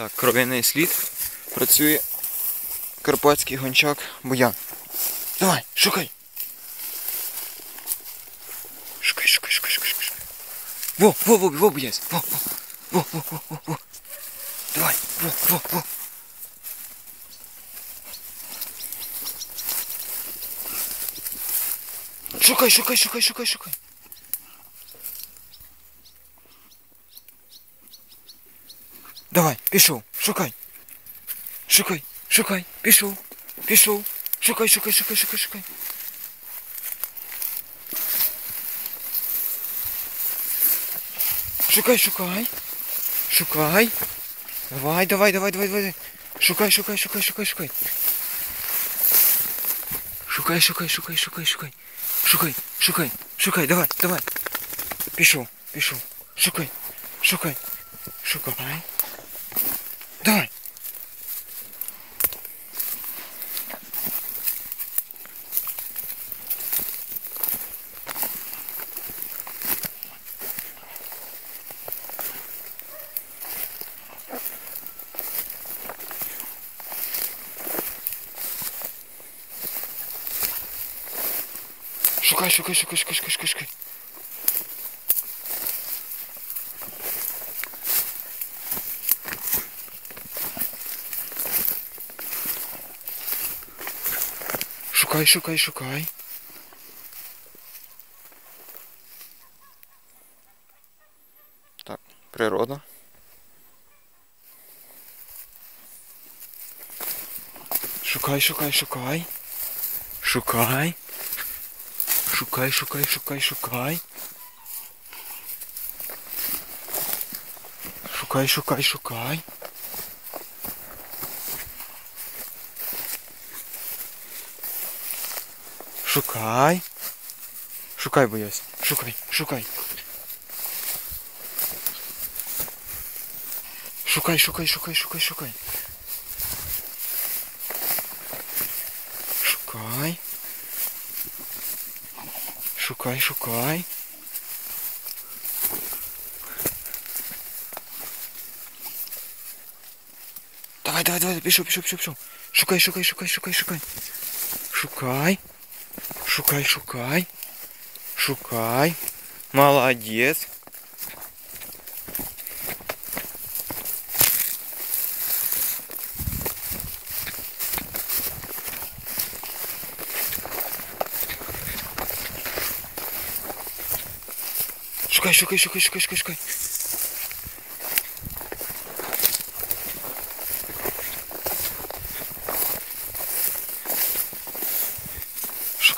Так, кров'яний слід. Працює карпатський гончак Буян. Давай, шукай. Шукай, шукай, шукай, шукай, шукай. Во, во, во, во, боязь. Во, во, во, во, во, во. Давай, во, во, во. Шукай, шукай, шукай, шукай, шукай. пішов, шукай. Шукай, шукай, пішов, пішов. Шукай, шукай, шукай, шукай, шукай. Шукай, шукай. Шукай. Давай, давай, давай, давай, давай. Шукай, шукай, шукай, шукай, шукай. Шукай, шукай, шукай, шукай, шукай. Шукай, шукай, шукай, давай, давай. Пішов, пішов. Шукай, шукай, шукай. Давай. Шукай, шукай, шукай, шукай, шукай, шукай, шукай. Шукай, шукай, шукай. Так, природа. Шукай, шукай, шукай. Шукай. Шукай, шукай, шукай, шукай. Шукай, шукай, шукай. Шукай. Шукай, боюсь. Шукай, шукай. Шукай, шукай, шукай, шукай, шукай. Шукай. Шукай, шукай. Давай, давай, давай, пішов, пішов, пішов, пішов. Шукай, шукай, шукай, шукай, шукай. Шукай. Шукай, шукай. Шукай. Молодець. Шукай, шукай, шукай, шукай, шукай, шукай.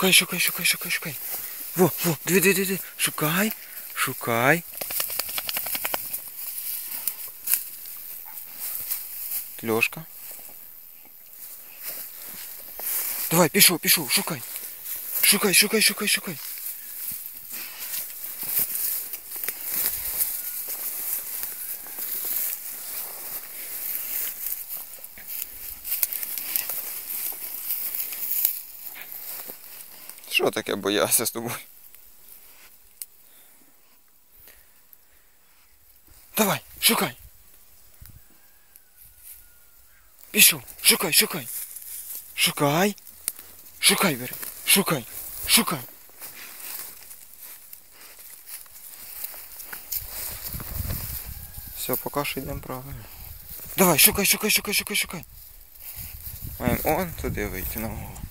Шукай, шукай, шукай, шукай, шукай. Во, во, диви, диви, диви. Шукай, шукай. Льошка. Давай, пішов, пішов, шукай. Шукай, шукай, шукай, шукай. Що таке боявся з тобою? Давай, шукай. Пішов, шукай, шукай. Шукай. Шукай, бери. Шукай. Шукай. Все, поки що йдемо правильно. Давай, шукай, шукай, шукай, шукай, шукай. Маємо он туди вийти на голову.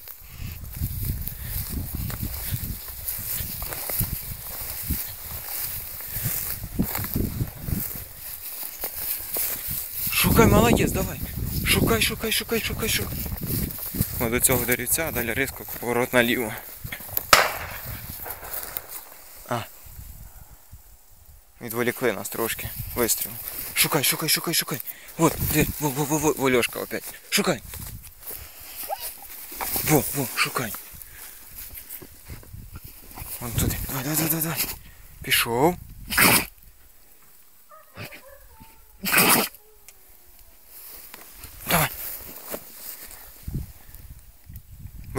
Шукай, молодець, давай. Шукай, шукай, шукай, шукай, шукай. О, до цього дорівця, а далі різко поворот наліво. А. Відволікли нас трошки. Вистріл. Шукай, шукай, шукай, шукай. Вот, дверь. Во, во, во, во, во, Лёшка опять. Шукай. Во, во, шукай. Вон туди. Давай, давай, давай, давай. Пішов.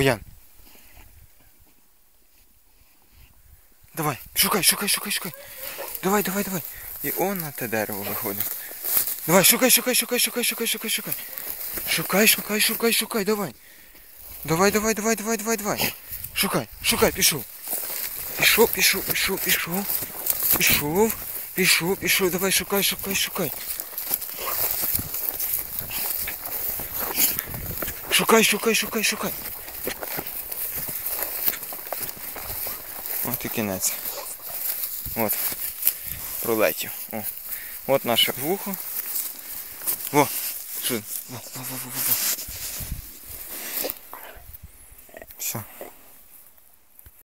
Буян. Давай, шукай, шукай, шукай, шукай. Давай, давай, давай. І он на те дерево виходить. Давай, шукай, шукай, шукай, шукай, шукай, шукай, шукай. Шукай, шукай, шукай, шукай, давай. Давай, давай, давай, давай, давай, давай. Шукай, шукай, пішов. Пішов, пішов, пішов, пішов. Пішов, пішов, пішов. Давай, шукай, шукай, шукай. Шукай, шукай, шукай, шукай. Кінець. От. Пролетів. О. От наше вухо. Во. Що? Во, во, во, во, во.